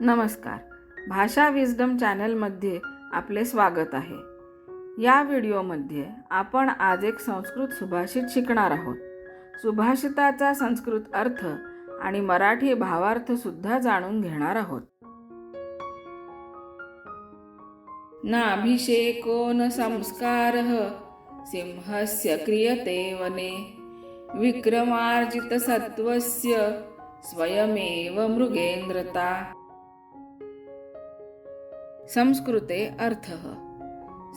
नमस्कार. भाषा विजडम चॅनलमध्ये आपले स्वागत आहे. या व्हिडिओमध्ये आपण आज एक संस्कृत सुभाषित शिकणार आहोत. सुभाषिताचा संस्कृत अर्थ आणि मराठी भावार्थसुद्धा जाणून घेणार आहोत. नाभिषेको न संस्कार सिंहस्य क्रियते वने। विक्रमार्जितसत्त्वस्य स्वयमेव मृगेंद्रता। संस्कृते अर्थः।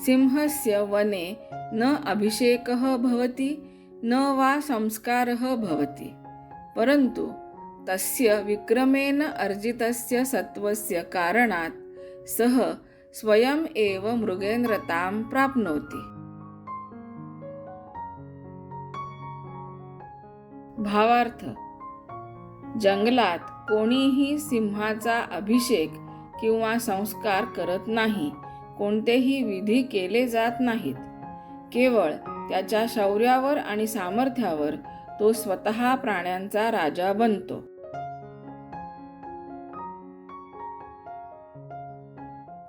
सिंहस्य वने न अभिषेकः भवति न वा संस्कारः भवति। परन्तु तस्य विक्रमेण अर्जितस्य सत्त्वस्य कारणात् सः स्वयम् एव मृगेन्द्रतां प्राप्नोति। भावार्थ। जंगलात कोणीही सिंहाचा अभिषेक किंवा संस्कार करत नाही. कोणतेही विधी केले जात नाहीत. केवळ त्याच्या शौर्यावर आणि सामर्थ्यावर तो स्वतः प्राण्यांचा राजा बनतो.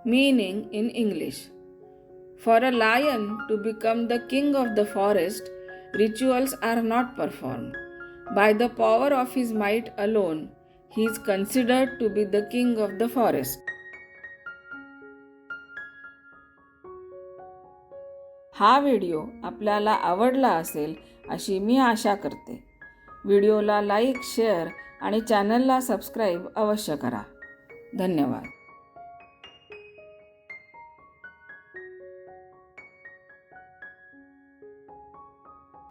Meaning in English for a lion to become the king of the forest rituals are not performed by the power of his might alone he is considered to be the king of the forest. हा video आपल्याला आवडला असेल अशी मी आशा करते. व्हिडिओला like share आणि चॅनलला subscribe अवश्य करा. धन्यवाद.